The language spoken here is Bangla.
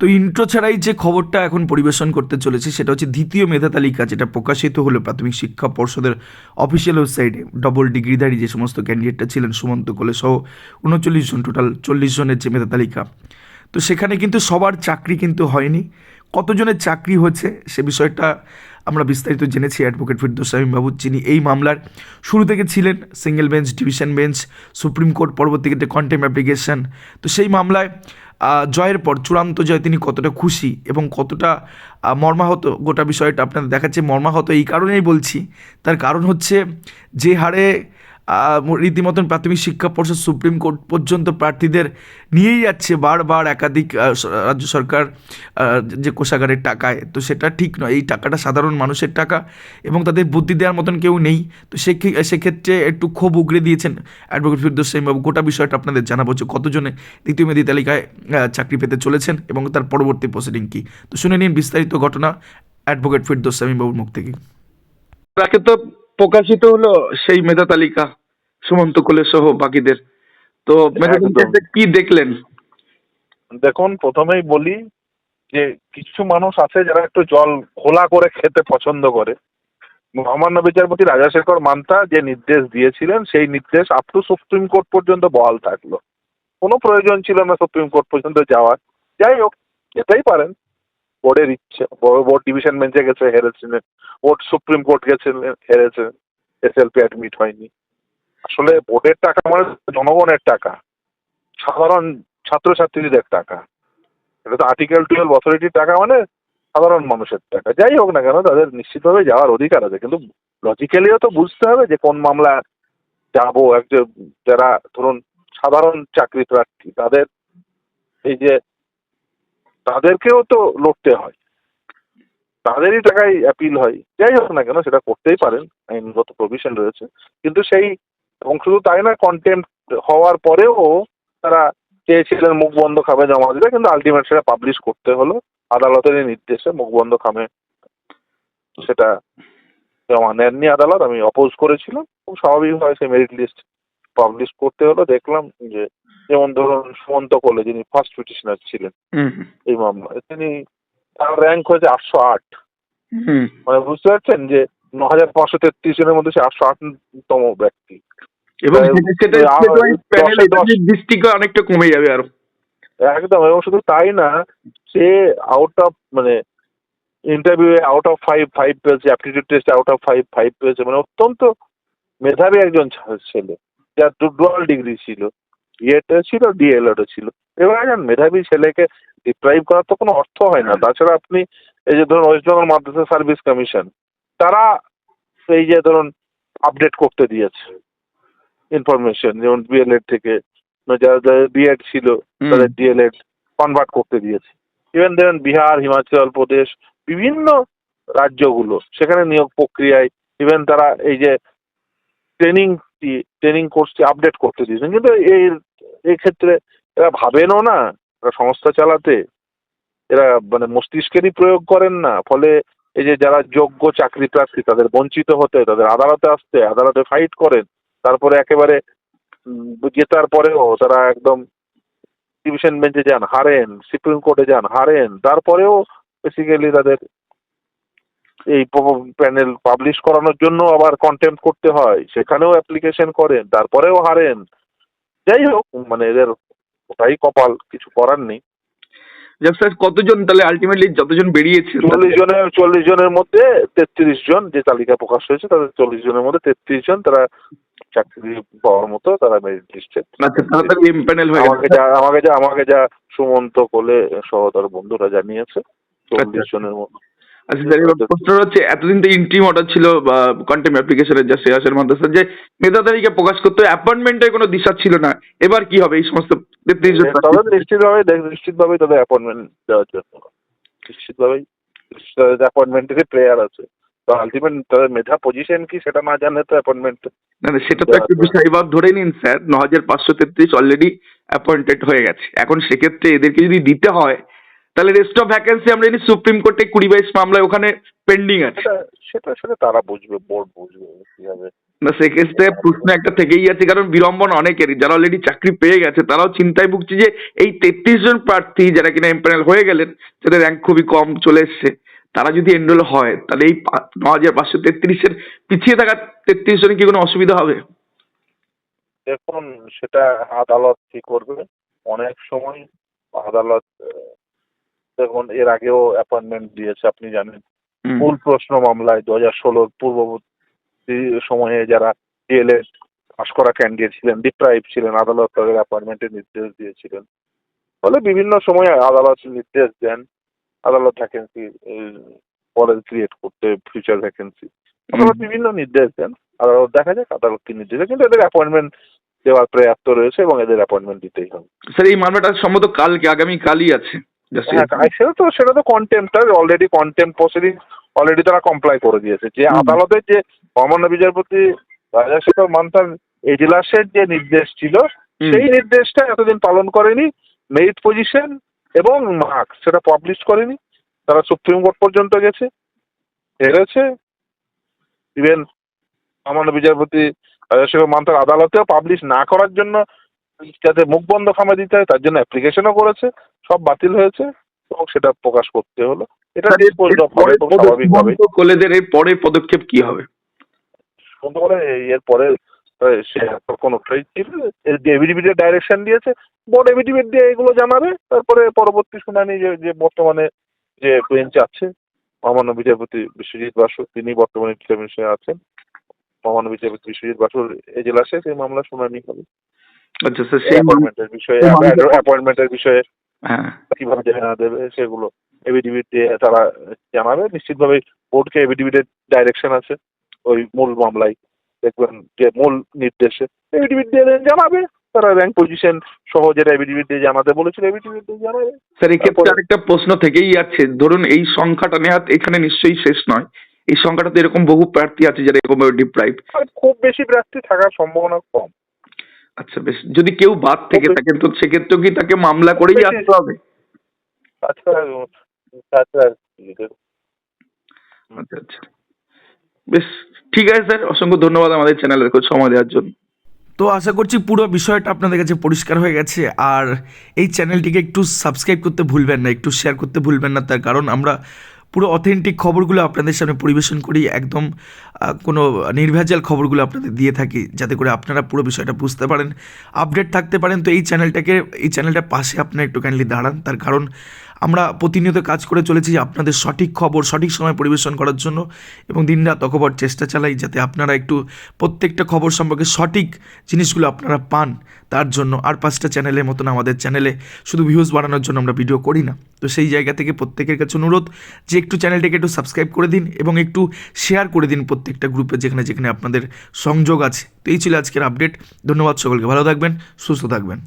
তো ইন্ট্রো ছাড়াই যে খবরটা এখন পরিবেশন করতে চলেছে, সেটা হচ্ছে দ্বিতীয় মেধা তালিকা, যেটা প্রকাশিত হলো প্রাথমিক শিক্ষা পর্ষদের অফিসিয়াল ওয়েবসাইটে ডবল ডিগ্রিধারী যে সমস্ত ক্যান্ডিডেটটা ছিলেন, সুমন্ত কোলে সহ উনচল্লিশ জন টোটাল চল্লিশ জনের যে মেধা তালিকা। তো সেখানে কিন্তু সবার চাকরি কিন্তু হয়নি। কতজনের চাকরি হয়েছে, সে বিষয়টা আমরা বিস্তারিত জেনেছি অ্যাডভোকেট ফিরদোস বাবু, যিনি এই মামলার শুরু থেকে ছিলেন single bench division bench supreme court পরবর্তীতে কন্টেম অ্যাপ্লিকেশন তো সেই মামলায় জয়ের পর চূড়ান্ত জয় তিনি কতটা খুশি এবং কতটা মর্মাহত, গোটা বিষয়টা আপনাদের দেখাচ্ছে। মর্মাহত এই কারণেই বলছি। তার কারণ হচ্ছে যে হারে রীতিমতন প্রাথমিক শিক্ষা পর্ষদ সুপ্রিম কোর্ট পর্যন্ত প্রার্থীদের নিয়েই যাচ্ছে বারবার একাধিক রাজ্য সরকার যে কোষাগারের টাকায় তো সেটা ঠিক নয়। এই টাকাটা সাধারণ মানুষের টাকা এবং তাদের বুদ্ধি দেওয়ার মতন কেউ নেই। তো সেক্ষে- সেক্ষেত্রে একটু ক্ষোভ উগড়ে দিয়েছেন অ্যাডভোকেট ফিরদোস বাবু গোটা বিষয়টা আপনাদের জানাব যে কতজনে দ্বিতীয় মেধি তালিকায় চাকরি পেতে চলেছেন এবং তার পরবর্তী প্রসিডিং কী। তো শুনে নিন বিস্তারিত ঘটনা অ্যাডভোকেট ফিরদোস বাবুর মুখ থেকে। তো প্রকাশিত হলো সেই মেধা তালিকা। সুমন্ত কোলে সহ বাকিদের। তো কি দেখলেন? দেখুন প্রথমেই বলি যে কিছু মানুষ আছে যারা একটু জল খোলা করে খেতে পছন্দ করে। মহামান্য বিচারপতি রাজাশেখর মান্তা যে নির্দেশ দিয়েছিলেন সেই নির্দেশ আপ টু সুপ্রিম কোর্ট পর্যন্ত বহাল থাকল। কোনো প্রয়োজন ছিল না সুপ্রিম কোর্ট পর্যন্ত যাওয়ার। যাই হোক যেতেই পারেন। বোর্ডের ইচ্ছে বড় বোর্ড ডিভিশন বেঞ্চে গেছে হেরেছিলেন। বোর্ড সুপ্রিম কোর্ট গেছিলেন হেরেছে। এসএলপি অ্যাডমিট হয়নি। আসলে বোর্ডের টাকা মানে জনগণের টাকা। সাধারণ ছাত্রছাত্রীদের টাকা। এটা তো আর্টিকেল টুয়েলভ অথরিটির টাকা মানে সাধারণ মানুষের টাকা। যাই হোক না কেন, তাদের নিশ্চিতভাবে যাওয়ার অধিকার আছে। কিন্তু লজিক্যালিও তো বুঝতে হবে যে কোন মামলা যাব। একজন যারা ধরুন সাধারণ চাকরি প্রার্থী, তাদের এই যে তাদেরকেও তো লড়তে হয়। তাদেরই টাকায় অ্যাপিল হয়। যাই হোক না কেন, সেটা করতেই পারেন। আইনগত প্রভিশন রয়েছে। কিন্তু সেই এবং শুধু তাই না কন্টেম্প হওয়ার পরেও তারা চেয়েছিলেন মুখ বন্ধ খামে জমা দিতে কিন্তু আলটিমেট সেটা পাবলিশ করতে হলো। আদালতের নির্দেশে মুখ বন্ধ খামে সেটা জমা নেননি আদালত। আমি অপোজ করেছিলাম। খুব স্বাভাবিকভাবে সেই মেরিট লিস্ট পাবলিশ করতে হলো। দেখলাম যে যেমন ধরুন সুমন্ত কোলে যিনি ফার্স্ট পিটিশনার ছিলেন হুম এই মামলায় তিনি তার র্যাঙ্ক হয়েছে আটশো আট। মানে বুঝতে পারছেন যে ন হাজার পাঁচশো তেত্রিশ জনের মধ্যে সে আটশো আটতম ব্যক্তি। এবং সেটা। ডিস্ট্রিক্ট অনেকটা কমে যাবে আরও। একদম এবং শুধু তাই না সে আউট অফ মানে interview out of five five পেয়েছে aptitude test out of five five পেয়েছে মানে অত্যন্ত মেধাবী একজন ছেলে যার ডুয়াল ডিগ্রি ছিল ইয়েটা ছিল ডিএলএডও ছিল। এবার একজন মেধাবী ছেলেকে ডিপ্রাইভ করার তো কোনো অর্থ হয় না। তাছাড়া আপনি এই যে ধরুন West Bengal Madrasah service commission তারা এই যে ধরুন আপডেট করতে দিয়েছে। ইনফরমেশন যেমন বিএলএড থেকে যারা যাদের বিএড ছিল। তাদের ডিএলএড কনভার্ট করতে দিয়েছে। ইভেন ধরেন বিহার হিমাচল প্রদেশ বিভিন্ন রাজ্যগুলো সেখানে নিয়োগ প্রক্রিয়ায় ইভেন তারা এই যে ট্রেনিং ট্রেনিং কোর্সটি আপডেট করতে দিয়েছেন কিন্তু এই এই ক্ষেত্রে এরা ভাবেনও না এরা সংস্থা চালাতে। এরা মানে মস্তিষ্কেরই প্রয়োগ করেন না। ফলে এই যে যারা যোগ্য চাকরি প্রার্থী তাদের বঞ্চিত হতে তাদের আদালতে আসতে আদালতে ফাইট করেন। তারপরে একেবারে জেতার পরেও তারা একদম ডিভিশন বেঞ্চে যান হারেন সুপ্রিম কোর্টে যান হারেন। তারপরেও বেসিক্যালি তাদের এই প্যানেল পাবলিশ করানোর জন্য আবার কন্টেম্প করতে হয়। সেখানেও অ্যাপ্লিকেশন করেন তারপরেও হারেন। যাই হোক মানে এদের ওটাই কপাল কিছু করার নেই। স্যার কতজন তাহলে আলটিমেটলি যতজন বেরিয়েছে? চল্লিশ জনের চল্লিশ জনের মধ্যে তেত্রিশ জন যে তালিকা প্রকাশ হয়েছে তাদের চল্লিশ জনের মধ্যে তেত্রিশ জন তারা চাকরি পাওয়ার মতো তারা মেরিট লিস্টে আচ্ছা প্যানেল হয়ে আমাকে যা আমাকে যা আমাকে যা সুমন্ত কোলে সহদর বন্ধুরা জানিয়েছে চল্লিশ আচ্ছা। জনের মধ্যে আচ্ছা প্রশ্ন হচ্ছে এতদিন তো ইন্ট্রিম অর্ডার ছিল কন্টেম অ্যাপ্লিকেশনের যা মাদ্রাসা যে মেধা তালিকা প্রকাশ করতে অ্যাপয়েন্টমেন্টের কোনো দিশা ছিল না। এবার কি হবে? এই সমস্ত তেত্রিশ জন তবে নিশ্চিতভাবে নিশ্চিতভাবেই তাদের অ্যাপয়েন্টমেন্ট দেওয়ার জন্য। নিশ্চিতভাবেই প্রেয়ার আছে। আলটিমেট তাদের মেধা পজিশন কি সেটা না জানলে তো অ্যাপয়েন্টমেন্ট না না সেটা তো একটা বিষয় ধরে নিন স্যার। ন হাজার পাঁচশো তেত্রিশ অলরেডি অ্যাপয়েন্টেড হয়ে গেছে। এখন সেক্ষেত্রে এদেরকে যদি দিতে হয় তাহলে রেস্ট অফ ভ্যাকেন্সি আমরা জানি সুপ্রিম কোর্টে কুড়ি বাইশ মামলায় ওখানে পেন্ডিং আছে। সেটা সেটা সেটা তারা বুঝবে বোর্ড বুঝবে কীভাবে না সেক্ষেত্রে প্রশ্ন একটা থেকেই আছে কারণ বিড়ম্বনা অনেকেরই। যারা অলরেডি চাকরি পেয়ে গেছে তারাও চিন্তায় ভুগছে যে এই তেত্রিশ জন প্রার্থী যারা কিনা এমপ্যানেল হয়ে গেলেন যাদের র্যাঙ্ক খুবই কম চলে এসছে। তারা যদি এনরোল হয় তাহলে এই ন হাজার পাঁচশো তেত্রিশের পিছিয়ে থাকা তেত্রিশ জনের কি কোনো অসুবিধা হবে? দেখুন সেটা আদালত কি করবে? অনেক সময় আদালত দেখুন এর আগেও অ্যাপয়েন্টমেন্ট দিয়েছে আপনি জানেন। মূল প্রশ্ন মামলায় দু হাজার ষোলোর পূর্ববর্তী সময়ে যারা ডিএলএড পাশ করা ক্যান্ডিডেট ছিলেন ডিপ্রাইভ ছিলেন আদালত তাদের অ্যাপয়েন্টমেন্টের নির্দেশ দিয়েছিলেন। ফলে বিভিন্ন সময়ে আদালত নির্দেশ দেন। আদালত ভ্যাকেন্সি পরে ক্রিয়েট করতে ফিউচার ভ্যাকেন্সি আদালত বিভিন্ন নির্দেশ দেন। আদালত দেখা যাক আদালত কি নির্দেশ দেয়। কিন্তু এদের অ্যাপয়েন্টমেন্ট দেওয়ার প্রয়াপ্ত রয়েছে এবং এদের অ্যাপয়েন্টমেন্ট দিতেই হবে। স্যার এই মামলাটা সম্ভবত কালকে আগামী কালই আছে হ্যাঁ সেটা তো সেটা তো কন্টেম্পটার অলরেডি কন্টেম্প প্রসিডিং অলরেডি তারা কমপ্লাই করে দিয়েছে। যে আদালতের যে মহামান্য বিচারপতি রাজাশেখর মান্থার এজলাসের যে নির্দেশ ছিল সেই নির্দেশটা এতদিন পালন করেনি। মেরিট পজিশন এবং মার্কস সেটা পাবলিশ করেনি। তারা সুপ্রিম কোর্ট পর্যন্ত গেছে হেরেছে। ইভেন মহামান্য বিচারপতি রাজাশেখর মান্থার আদালতেও পাবলিশ না করার জন্য যাতে মুখ বন্ধ খামে দিতে হয় তার জন্য অ্যাপ্লিকেশনও করেছে। সব বাতিল হয়েছে এবং সেটা প্রকাশ করতে হলো। এটা of হবে এর পরের পদক্ষেপ কি হবে? শুনতে পারে সে কোনোটাই এভিডিভিটের ডাইরেকশন দিয়েছে বোর্ড এভিডিভিট দিয়ে এগুলো জানাবে তারপরে পরবর্তী শুনানি যে যে বর্তমানে যে বেঞ্চ আছে মহামান্য বিচারপতি বিশ্বজিৎ বাসু তিনি বর্তমানে ডিটারমিনেশনে আছেন। মহামান্য বিচারপতি বিশ্বজিৎ বাসুর এজলাসে সেই মামলা শুনানি হবে। আচ্ছা স্যার সেই অ্যাপয়েন্টমেন্টের বিষয়ে অ্যাপয়েন্টমেন্টের বিষয়ে হ্যাঁ। কীভাবে জানা দেবে সেগুলো এভিডিভিট দিয়ে তারা জানাবে। নিশ্চিতভাবে কোর্টকে এভিডিভিটের ডাইরেকশন আছে ওই মূল মামলায়। দেখবেন যে মূল নির্দেশে এভিডিভিট দিয়ে জানাবে। তারা র্যাঙ্ক পজিশন সহ যেটা এভিডিভিট দিয়ে জানাতে বলেছিল এভিডিভিট দিয়ে জানাবে। স্যার এক্ষেত্রে আরেকটা প্রশ্ন থেকেই যাচ্ছে। ধরুন এই সংখ্যাটা নেহাত এখানে নিশ্চয়ই শেষ নয়। এই সংখ্যাটা তো এরকম বহু প্রার্থী আছে যারা এরকম ডিপ্রাইভ খুব বেশি প্রার্থী থাকার সম্ভাবনা কম। আচ্ছা বেশ। যদি কেউ বাদ থেকে. থাকেন তো সেক্ষেত্রেও কি তাকে মামলা করেই আসতে হবে? তাছাড়া তাছাড়া আচ্ছা আচ্ছা। বেশ। ঠিক আছে স্যার, অসংখ্য ধন্যবাদ আমাদের চ্যানেলের সময় দেওয়ার জন্য। তো আশা করছি পুরো বিষয়টা আপনাদের কাছে পরিষ্কার হয়ে গেছে, আর এই চ্যানেলটিকে একটু সাবস্ক্রাইব করতে ভুলবেন না, একটু শেয়ার করতে ভুলবেন না, তার কারণ আমরা পুরো অথেন্টিক খবরগুলো আপনাদের সামনে পরিবেশন করি, একদম কোনো নির্ভেজাল খবরগুলো আপনাদের দিয়ে থাকি, যাতে করে আপনারা পুরো বিষয়টা বুঝতে পারেন আপডেট থাকতে পারেন। তো এই চ্যানেলটাকে এই চ্যানেলটার পাশে আপনারা একটু কাইন্ডলি দাঁড়ান, তার কারণ আমরা প্রতিনিয়ত কাজ করে চলেছি আপনাদের সঠিক খবর, সঠিক সময় পরিবেশন করার জন্য এবং দিনরাত অকবর চেষ্টা চালাই যাতে আপনারা একটু প্রত্যেকটা খবর সম্পর্কে সঠিক জিনিসগুলো আপনারা পান তার জন্য। আর পাঁচটা চ্যানেলের মতন আমাদের চ্যানেলে শুধু ভিউজ বাড়ানোর জন্য আমরা ভিডিও করি না। তো সেই জায়গা থেকে প্রত্যেকের কাছে অনুরোধ যে একটু চ্যানেলটাকে একটু সাবস্ক্রাইব করে দিন এবং একটু শেয়ার করে দিন প্রত্যেকটা গ্রুপে যেখানে যেখানে আপনাদের সংযোগ আছে। তো এই ছিল আজকের আপডেট ধন্যবাদ সকলকে। ভালো থাকবেন, সুস্থ থাকবেন।